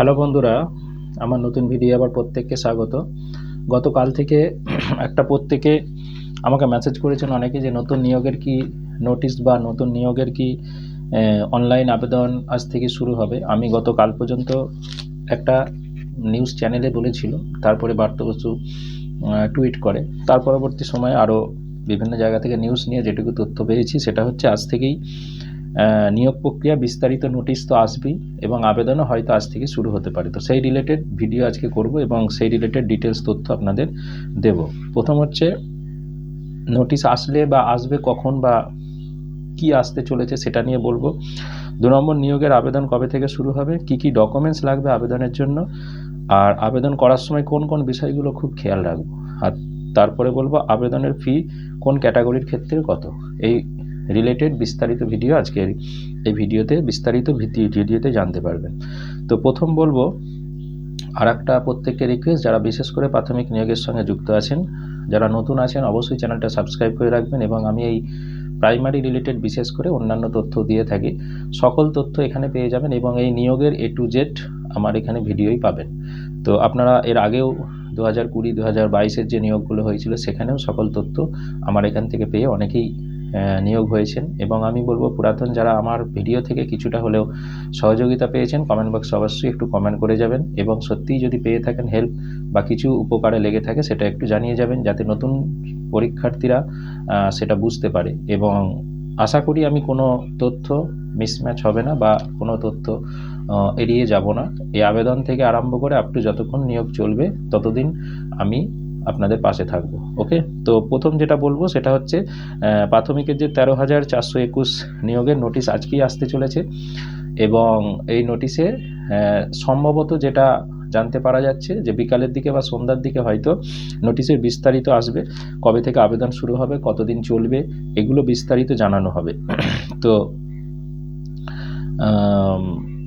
Hello বন্ধুরা, আমার নতুন ভিডিও আবার প্রত্যেককে স্বাগত। গতকাল থেকে একটা প্রত্যেকে আমাকে মেসেজ করেছেন অনেকে যে নতুন নিয়োগের কি নোটিশ বা নতুন নিয়োগের কি অনলাইন আবেদন আজ থেকে শুরু হবে। আমি গতকাল পর্যন্ত একটা নিউজ চ্যানেলে বলেছিল, তারপরে বার্তা বসু টুইট করে। তার পরবর্তী সময়ে আরও বিভিন্ন জায়গা থেকে নিউজ নিয়ে যেটুকু তথ্য পেয়েছি, সেটা হচ্ছে আজ থেকেই নিয়োগ প্রক্রিয়া বিস্তারিত নোটিশ তো আসবেই এবং আবেদনও হয়তো আজ থেকে শুরু হতে পারে। তো সেই রিলেটেড ভিডিও আজকে করব এবং সেই রিলেটেড ডিটেলস তথ্য আপনাদের দেব। প্রথম হচ্ছে নোটিশ আসলে বা আসবে কখন বা কি আসতে চলেছে সেটা নিয়ে বলব। দু নম্বর, নিয়োগের আবেদন কবে থেকে শুরু হবে, কি কি ডকুমেন্টস লাগবে আবেদনের জন্য, আর আবেদন করার সময় কোন কোন বিষয়গুলো খুব খেয়াল রাখব। আর তারপরে বলব, আবেদনের ফি কোন ক্যাটাগরির ক্ষেত্রে কত। এই রিলেটেড বিস্তারিত ভিডিও আজকের এই ভিডিওতে বিস্তারিত ভিত্তি- ভিডিওতে জানতে পারবেন। তো প্রথম বলব আর একটা প্রত্যেককে রিকোয়েস্ট যারা বিশেষ করে প্রাথমিক নিয়োগের সঙ্গে যুক্ত আছেন, যারা নতুন আছেন, অবশ্যই চ্যানেলটা সাবস্ক্রাইব করে রাখবেন এবং আমি এই প্রাইমারি রিলেটেড বিশেষ করে অন্যান্য তথ্য দিয়ে থাকি। সকল তথ্য এখানে পেয়ে যাবেন এবং এই নিয়োগের এ টু জেড আমার এখানে ভিডিওই পাবেন। তো আপনারা এর আগেও দু হাজার কুড়ি দু হাজার বাইশের যে নিয়োগগুলো হয়েছিল, সেখানেও সকল তথ্য আমার এখান থেকে পেয়ে অনেকেই নিয়োগ হয়েছেন এবং আমি বলব পুরাতন যারা আমার ভিডিও থেকে কিছুটা হলেও সহযোগিতা পেয়েছেন কমেন্ট বক্সে অবশ্যই একটু কমেন্ট করে যাবেন এবং সত্যিই যদি পেয়ে থাকেন হেল্প বা কিছু উপকারে লেগে থাকে সেটা একটু জানিয়ে যাবেন যাতে নতুন পরীক্ষার্থীরা সেটা বুঝতে পারে এবং আশা করি আমি কোনো তথ্য মিসম্যাচ হবে না বা কোনো তথ্য এড়িয়ে যাব না। এই আবেদন থেকে আরম্ভ করে আপ টু যতক্ষণ নিয়োগ চলবে ততদিন আমি আপনাদের পাশে থাকব ওকে তো প্রথম যেটা বলব সেটা হচ্ছে প্রাথমিকের যে তেরো হাজার চারশো একুশ নিয়োগের নোটিশ আজকেই আসতে চলেছে এবং এই নোটিশে সম্ভবত যেটা জানতে পারা যাচ্ছে যে বিকালের দিকে বা সন্ধ্যার দিকে হয়তো নোটিশের বিস্তারিত আসবে, কবে থেকে আবেদন শুরু হবে, কতদিন চলবে, এগুলো বিস্তারিত জানানো হবে। তো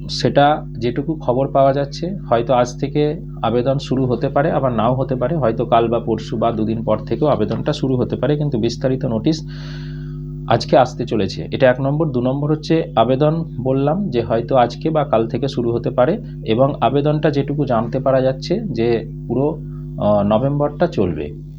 সেটা যেটুকু খবর পাওয়া যাচ্ছে, হয়তো আজ থেকে আবেদন শুরু হতে পারে, আবার নাও হতে পারে, হয়তো কাল বা পরশু বা দুদিন পর থেকেও আবেদনটা শুরু হতে পারে, কিন্তু বিস্তারিত নোটিশ আজকে আসতে চলেছে। এটা এক নম্বর। দু নম্বর হচ্ছে আবেদন বললাম যে হয়তো আজকে বা কাল থেকে শুরু হতে পারে এবং আবেদনটা যেটুকু জানতে পারা যাচ্ছে যে পুরো নভেম্বরটা চলবে।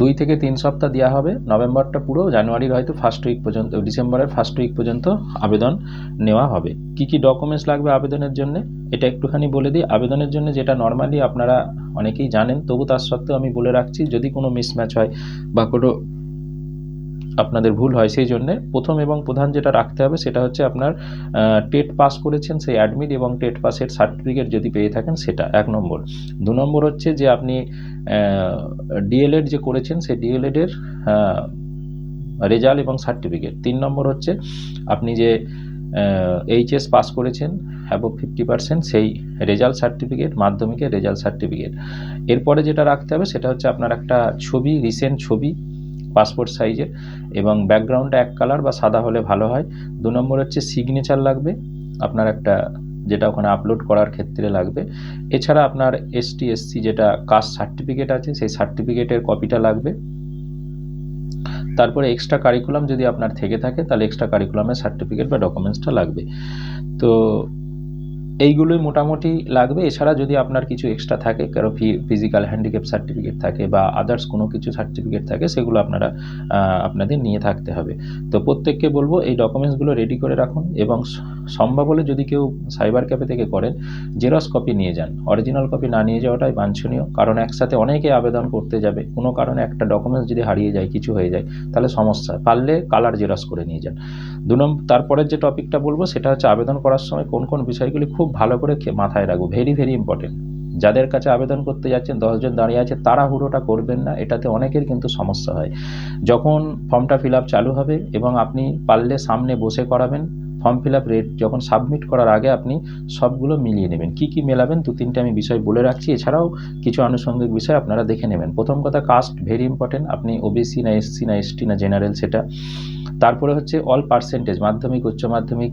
দুই থেকে তিন সপ্তাহ দেওয়া হবে। নভেম্বরটা পুরো, জানুয়ারির হয়তো ফার্স্ট উইক পর্যন্ত, ডিসেম্বরের ফার্স্ট উইক পর্যন্ত আবেদন নেওয়া হবে। কি কি ডকুমেন্টস লাগবে আবেদনের জন্য? এটা একটুখানি বলে দিই। আবেদনের জন্য যেটা নর্মালি আপনারা অনেকেই জানেন, তবু তার সত্ত্বেও আমি বলে রাখছি, যদি কোনো মিসম্যাচ হয় বা কোনো আপনাদের ভুল হয় সেই জন্য প্রথম এবং প্রধান যেটা রাখতে হবে সেটা হচ্ছে আপনার টেট পাস করেছেন সেই অ্যাডমিট এবং টেট পাসের সার্টিফিকেট যদি পেয়ে থাকেন সেটা এক নম্বর। দু নম্বর হচ্ছে যে আপনি ডিএলএড যে করেছেন সেই ডিএলএডের রেজাল্ট এবং সার্টিফিকেট তিন নম্বর হচ্ছে আপনি যে এইচএস পাস করেছেন অ্যাবভ ফিফটি পার্সেন্ট সেই রেজাল্ট সার্টিফিকেট মাধ্যমিকের রেজাল্ট সার্টিফিকেট এরপরে যেটা রাখতে হবে সেটা হচ্ছে আপনার একটা ছবি রিসেন্ট ছবি পাসপোর্ট সাইজের এবং ব্যাকগ্রাউন্ডটা এক কালার বা সাদা হলে ভালো হয়। দু নম্বর হচ্ছে সিগনেচার লাগবে। আপনার একটা যেটা ওখানে আপলোড করার ক্ষেত্রে লাগবে। এছাড়া আপনার এসটি এসসি যেটা কাস্ট সার্টিফিকেট আছে, সেই সার্টিফিকেটের কপিটা লাগবে। তারপরে এক্সট্রা কারিকুলাম যদি আপনার থেকে থাকে, তাহলে এক্সট্রা কারিকুলামের সার্টিফিকেট বা ডকুমেন্টসটা লাগবে। তো এইগুলোই মোটামুটি লাগবে। এছাড়া যদি আপনার কিছু এক্সট্রা থাকে, কারও ফিজিক্যাল হ্যান্ডিক্যাপ সার্টিফিকেট থাকে বা আদার্স কোনো কিছু সার্টিফিকেট থাকে, সেগুলো আপনারা আপনাদের নিয়ে থাকতে হবে। তো প্রত্যেককে বলব, এই ডকুমেন্টসগুলো রেডি করে রাখুন এবং সম্ভব হলে যদি কেউ সাইবার ক্যাফে থেকে করেন জেরক্স কপি নিয়ে যান। অরিজিনাল কপি না নিয়ে যাওয়াটাই বাঞ্ছনীয়, কারণ একসাথে অনেকে আবেদন করতে যাবে। কোনো কারণে একটা ডকুমেন্টস যদি হারিয়ে যায়, কিছু হয়ে যায়, তাহলে সমস্যা। পারলে কালার জেরক্স করে নিয়ে যান। দু নম্বর তারপরের যে টপিকটা বলব, সেটা হচ্ছে আবেদন করার সময় কোন কোন বিষয়গুলি খুব ভালো করে মাথায় রাখব। ভেরি ভেরি ইম্পর্টেন্ট যাদের কাছে আবেদন করতে যাচ্ছেন দশজন দাঁড়িয়ে আছে, তারা হুড়োটা করবেন না। এটাতে অনেকের কিন্তু সমস্যা হয়। যখন ফর্মটা ফিল চালু হবে এবং আপনি পারলে সামনে বসে করাবেন, ফর্ম ফিল আপ রেট যখন সাবমিট করার আগে আপনি সবগুলো মিলিয়ে নেবেন। কি কি মেলাবেন? দু, তিনটে আমি বিষয় বলে রাখছি। এছাড়াও কিছু আনুষঙ্গিক বিষয় আপনারা দেখে নেবেন। প্রথম কথা কাস্ট ভেরি ইম্পর্টেন্ট আপনি ওবিসি না এসসি না এসটি না জেনারেল সেটা। তারপরে হচ্ছে অল পার্সেন্টেজ মাধ্যমিক, উচ্চ মাধ্যমিক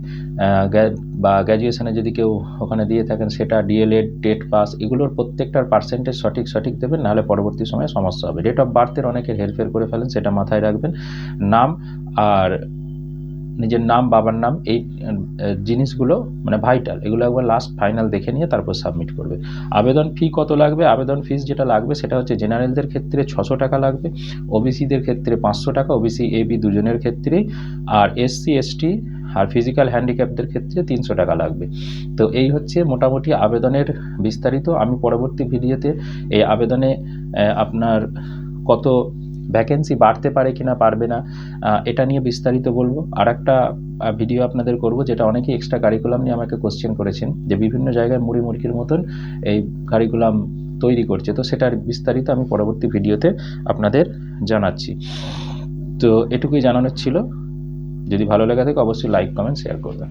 বা গ্র্যাজুয়েশনে যদি কেউ ওখানে দিয়ে থাকেন, সেটা ডিএলএড টেট পাস এগুলোর প্রত্যেকটার পার্সেন্টেজ সঠিক সঠিক দেবেন, নাহলে পরবর্তী সময়ে সমস্যা হবে। ডেট অফ বার্থের অনেকের হেরফের করে ফেলেন, সেটা মাথায় রাখবেন। নাম আর নিজের নাম, বাবার নাম, এই জিনিসগুলো মানে ভাইটাল এগুলো একবার লাস্ট ফাইনাল দেখে নিয়ে তারপর সাবমিট করবে। আবেদন ফি কত লাগবে? আবেদন ফিস যেটা লাগবে সেটা হচ্ছে জেনারেলদের ক্ষেত্রে ছশো টাকা লাগবে ওবিসিদের ক্ষেত্রে পাঁচশো টাকা ওবিসি এ বি দুজনের ক্ষেত্রেই আর এসসি এসটি আর ফিজিক্যাল হ্যান্ডিক্যাপদের ক্ষেত্রে তিনশো টাকা লাগবে। তো এই হচ্ছে মোটামুটি আবেদনের বিস্তারিত। আমি পরবর্তী ভিডিওতে এই আবেদনে আপনার কত ভ্যাকেন্সি বাড়তে পারে কিনা, পারবে না এটা নিয়ে বিস্তারিত বলব। আর একটা ভিডিও আপনাদের করব, যেটা অনেকেই এক্সট্রা কারিকুলাম নিয়ে আমাকে কোশ্চেন করেছেন, যে বিভিন্ন জায়গায় মুড়ি মুরগির মতন এই কারিকুলাম তৈরি করছে। তো সেটার বিস্তারিত আমি পরবর্তী ভিডিওতে আপনাদের জানাচ্ছি। তো এটুকুই জানানোর ছিল। যদি ভালো লেগে থাকে, অবশ্যই লাইক কমেন্ট শেয়ার করবেন।